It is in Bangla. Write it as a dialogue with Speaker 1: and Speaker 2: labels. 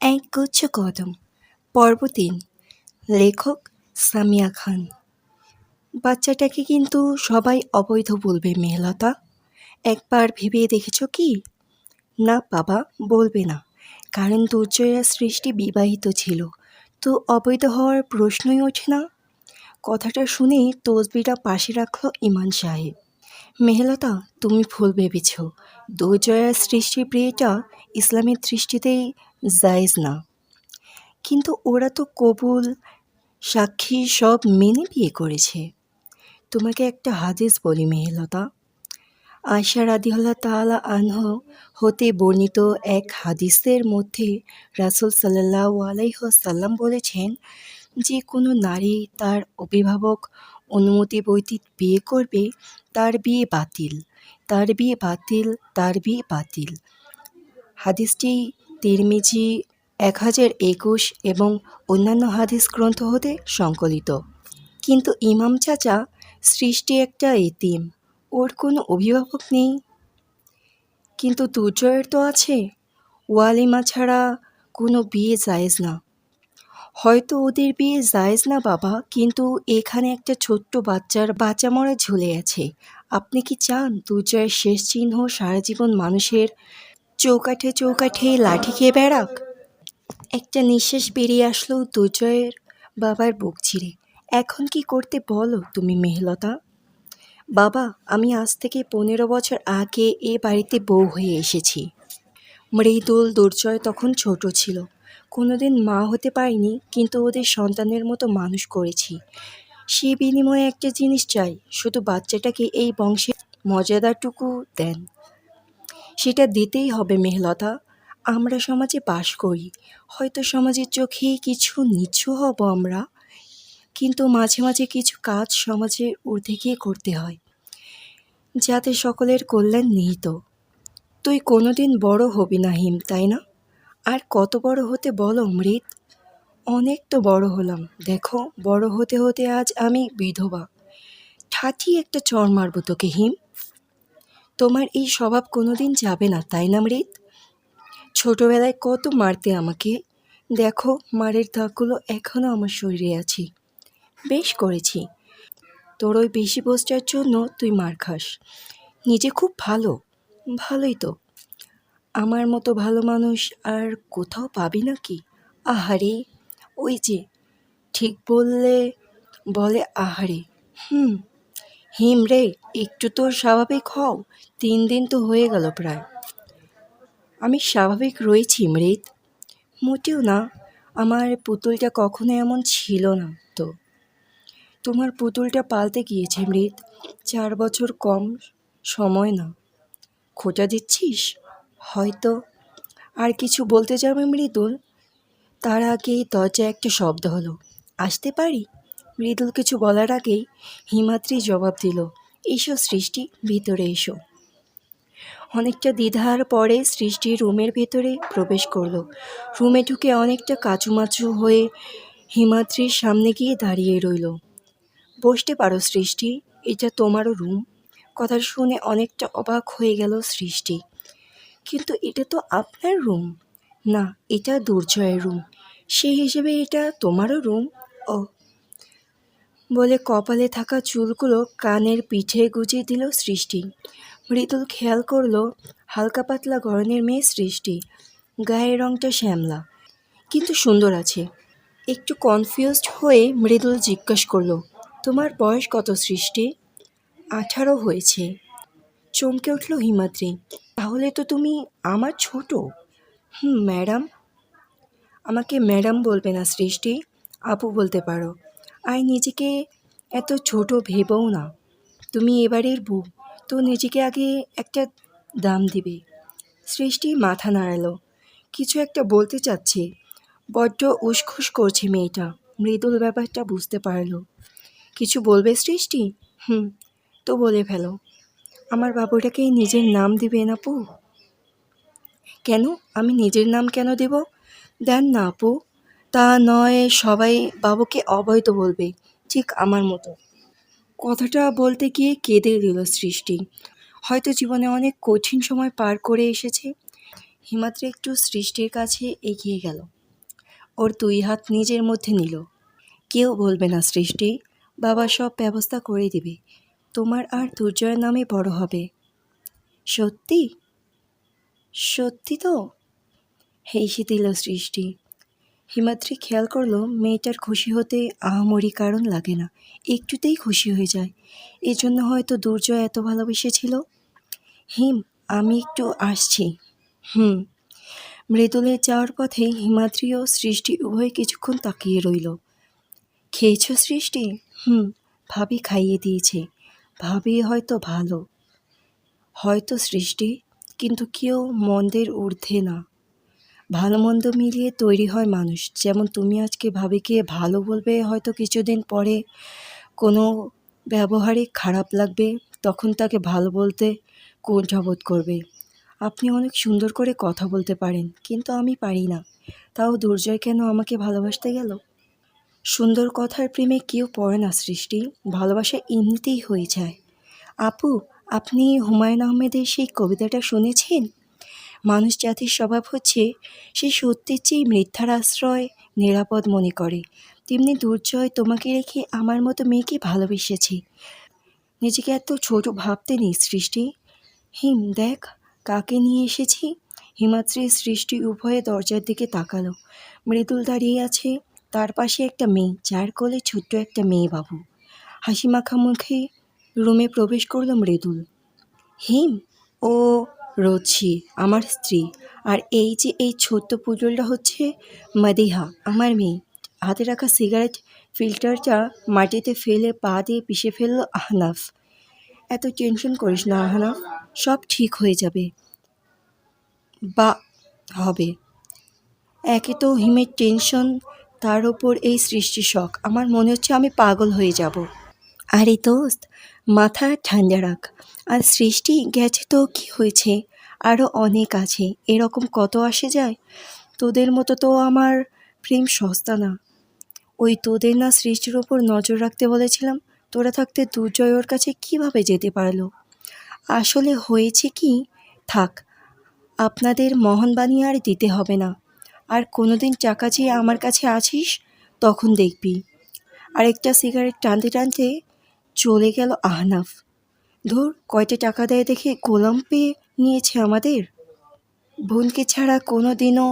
Speaker 1: এক গুচ্ছ কদম। পর্ব তিন। লেখক সামিয়া খান। বাচ্চাটাকে কিন্তু সবাই অবৈধ বলবে মেহলতা একবার ভেবে দেখেছ কি? না, বাবা, বলবে না। কারণ দুর্জয়া সৃষ্টি বিবাহিত ছিল। তো অবৈধ হওয়ার প্রশ্নই ওঠে না। কথাটা শুনেই তসবিটা পাশে রাখল ইমান সাহেব। মেহলতা, তুমি ভুল ভেবেছ। দুর্জয়ার সৃষ্টির প্রিয়টা ইসলামের দৃষ্টিতেই জায়েজ না। কিন্তু ওরা তো কবুল, সাক্ষী সব মেনে বিয়ে করেছে। তোমাকে একটা হাদিস বলি মেহলতা। আয়সা রাদিহল্লা তাআলা আনহ হতে বর্ণিত এক হাদিসের মধ্যে রাসূল সাল্লাল্লাহু আলাইহি ওয়াসাল্লাম বলেছেন, যে কোনো নারী তার অভিভাবক অনুমতি ব্যতীত বিয়ে করবে, তার বিয়ে বাতিল, তার বিয়ে বাতিল, তার বিয়ে বাতিল। হাদিসটি তিরমিজি এক হাজার একুশ এবং অন্যান্য হাদিস গ্রন্থ হতে সংকলিত। কিন্তু ইমাম চাচা সৃষ্টি একটা এতিম, ওর কোনো অভিভাবক নেই। কিন্তু দুর্জয়ের তো আছে, ওয়ালিমা ছাড়া কোনো বিয়ে জায়েজ না। হয়তো ওদের বিয়ে জায়েজ না বাবা, কিন্তু এখানে একটা ছোট্ট বাচ্চার বাচ্চা মরা ঝুলে আছে। আপনি কি চান দুর্জয়ের শেষ চিহ্ন সারা জীবন মানুষের চৌকাঠে চৌকাঠে লাঠি খেয়ে বেড়াক। একটা নিঃশ্বাস বেরিয়ে আসলো দুর্জয়ের বাবার বুক ছিঁড়ে। এখন কি করতে বলো তুমি মেহলতা? বাবা, আমি আজ থেকে পনেরো বছর আগে এ বাড়িতে বউ হয়ে এসেছি। মৃদুল দুর্জয় তখন ছোট ছিল। কোনোদিন মা হতে পারিনি, কিন্তু ওদের সন্তানের মতো মানুষ করেছি। সে বিনিময়ে একটা জিনিস চাই, শুধু বাচ্চাটাকে এই বংশের মর্যাদাটুকু দেন। সেটা দিতেই হবে মেহলতা। আমরা সমাজে বাস করি। হয়তো সমাজের চোখে কিছু নিচ্ছ হব আমরা, কিন্তু মাঝে মাঝে কিছু কাজ সমাজের ঊর্ধ্বে গিয়ে করতে হয়, যাতে সকলের কল্যাণ নিহিত। তুই কোনোদিন বড় হবি না হিম, তাই না? আর কত বড় হতে বলো মৃত অনেক তো বড় হলাম। দেখো, বড় হতে হতে আজ আমি বিধবা। ঠাঠি একটা চর মারব তোকে হিম। তোমার এই স্বভাব কোনোদিন যাবে না, তাই না মৃত? ছোটবেলায় কত মারতে আমাকে। দেখো, মারের দাগগুলো এখনও আমার শরীরে আছে। বেশ করেছি। তোর ওই বেশি বোঝটার জন্য তুই মার খাস। নিজে খুব ভালো। ভালোই তো। আমার মতো ভালো মানুষ আর কোথাও পাবি নাকি? আহারে, ওই যে, ঠিক বললে বলে আহারে। হুম। হিম রে, একটু তো স্বাভাবিক হও, তিন দিন তো হয়ে গেল প্রায়। আমি স্বাভাবিক রয়েছি মৃত মোটেও না, আমার পুতুলটা কখনো এমন ছিল না তো। তোমার পুতুলটা পাল্টে গিয়েছে মৃত চার বছর কম সময় না। খোঁটা দিচ্ছিস? হয়তো। আর কিছু বলতে যাবে মৃদুল তার আগেই দরজায় একটা শব্দ হলো। আসতে পারি? মৃদুল কিছু বলার আগেই হিমাদ্রি জবাব দিল, এসো সৃষ্টি, ভিতরে এসো। অনেকটা দ্বিধার পরে সৃষ্টি রুমের ভেতরে প্রবেশ করল। রুমে ঢুকে অনেকটা কাচুমাচু হয়ে হিমাদ্রির সামনে গিয়ে দাঁড়িয়ে রইল। বসতে পারো সৃষ্টি, এটা তোমারও রুম। কথা শুনে অনেকটা অবাক হয়ে গেল সৃষ্টি। কিন্তু এটা তো আপনার রুম? না, এটা দুর্জয়ের রুম। সেই হিসেবে এটা তোমারও রুম? ও বলে কপালে থাকা চুলগুলো কানের পিঠে গুজিয়ে দিল সৃষ্টি। মৃদুল খেয়াল করল, হালকা পাতলা গরনের মেয়ে সৃষ্টি। গায়ের রংটা শ্যামলা, কিন্তু সুন্দর আছে। একটু কনফিউজড হয়ে মৃদুল জিজ্ঞেস করল, তোমার বয়স কত সৃষ্টি? আঠারো হয়েছে। চমকে উঠল হিমাদ্রি, তাহলে তো তুমি আমার ছোট? হুম, ম্যাডাম। আমাকে ম্যাডাম বলবে না সৃষ্টি, আপু বলতে পারো। আর নিজেকে এত ছোট ভেবও না। তুমি এবারের বউ, তো নিজেকে আগে একটা দাম দিবে। সৃষ্টি মাথা নাড়ালো। কিছু একটা বলতে চাচ্ছে। বড্ড উসখুস করছে মেয়েটা। মৃদুল ব্যাপারটা বুঝতে পারল। কিছু বলবে সৃষ্টি? হুম, তো বলে ফেলো। আমার বাবুটাকে নিজের নাম দিবে না আপু কেন? আমি নিজের নাম কেন দেব? দেন না আপু তা নয়, সবাই বাবুকে অবৈধ বলবে, ঠিক আমার মতো। কথাটা বলতে গিয়ে কেঁদে দিল সৃষ্টি। হয়তো জীবনে অনেক কঠিন সময় পার করে এসেছে। হিমাদ্রি একটু সৃষ্টির কাছে এগিয়ে গেল। ওর দুই হাত নিজের মধ্যে নিল। কেউ বলবে না, সৃষ্টি, বাবা সব ব্যবস্থা করে দিবে। তোমার আর দুর্জয়ের নামে বড় হবে। সত্যি? সত্যি তো? হেসে দিল সৃষ্টি। হিমাদ্রি খেয়াল করল, মেয়েটার খুশি হতে আহামরি কারণ লাগে না, একটুতেই খুশি হয়ে যায়। এজন্য হয়তো দুর্জয় এত ভালোবেসেছিল? হিম, আমি একটু আসছি। হুম। মৃদুলে যাওয়ার পথে হিমাদ্রি ও সৃষ্টি উভয় কিছুক্ষণ তাকিয়ে রইল। খেয়েছো সৃষ্টি? হুম, ভাবি খাইয়ে দিয়েছে। ভাবি হয়তো ভালো। হয়তো সৃষ্টি, কিন্তু কেউ মন্দের ঊর্ধ্বে না। ভালো মন্দ মিলিয়ে তৈরি হয় মানুষ। যেমন তুমি আজকে ভাবে ভাবিকে ভালো বলবে, হয়তো কিছুদিন পরে কোনো ব্যবহারে খারাপ লাগবে, তখন তাকে ভালো বলতে কুণ্ঠাবোধ করবে। আপনি অনেক সুন্দর করে কথা বলতে পারেন, কিন্তু আমি পারি না। তাও দুর্জয় কেন আমাকে ভালোবাসতে গেল? সুন্দর কথার প্রেমে কেউ পড়ে না সৃষ্টি, ভালোবাসা এমনিতেই হয়ে যায়। আপু, আপনি হুমায়ুন আহমেদের সেই কবিতাটা শুনেছেন? মানুষ জাতির স্বভাব হচ্ছে, সে সত্যের চেয়ে মিথ্যার আশ্রয় নিরাপদ মনে করে। তেমনি দুর্জয় তোমাকে রেখে আমার মতো মেয়েকে ভালোবেসেছে। নিজেকে এত ছোট ভাবতে নেই সৃষ্টি। হিম, দেখ, কাকে নিয়ে এসেছি? হিমাদ্রি সৃষ্টি উভয়ে দরজার দিকে তাকালো। মৃদুল দাঁড়িয়ে আছে তার পাশে একটা মেয়ে, যার কোলে ছোট্ট একটা মেয়ে বাবু। হাসি মাখা মুখে রুমে প্রবেশ করল মৃদুল। হিম, ও রোজি আমার স্ত্রী। আর এই যে এই ছোট্ট পুতুলটা হচ্ছে মাদিহা, আমার মেয়ে। হাতে রাখা সিগারেট ফিল্টারটা মাটিতে ফেলে পা দিয়ে পিষে ফেলল আহনাফ। এত টেনশন করিস না আহনাফ, সব ঠিক হয়ে যাবে। বা, হবে। একে তো হিমের টেনশন, তার ওপর এই সৃষ্টি শখ আমার মনে হচ্ছে আমি পাগল হয়ে যাব। আরে দোস্ত মাথা ঠান্ডা রাখ। আর সৃষ্টি গেছে তো কি হয়েছে? আরও অনেক আছে। এরকম কত আসে যায়? তোদের মতো তো আমার প্রেম সস্তা না। ওই তোদের না সৃষ্টির ওপর নজর রাখতে বলেছিলাম? তোরা থাকতে দুর্জয় ওর কাছে কীভাবে যেতে পারল? আসলে হয়েছে কি? থাক, আপনাদের মহানবাণী আর দিতে হবে না। আর কোনোদিন টাকা চেয়ে আমার কাছে আছিস, তখন দেখবি। আরেকটা সিগারেট টানতে টানতে চলে গেল আহনাফ। ধর, কয়টা টাকা দেয় দেখে গোলাম পেয়ে নিয়েছে আমাদের। বোনকে ছাড়া কোনো দিনও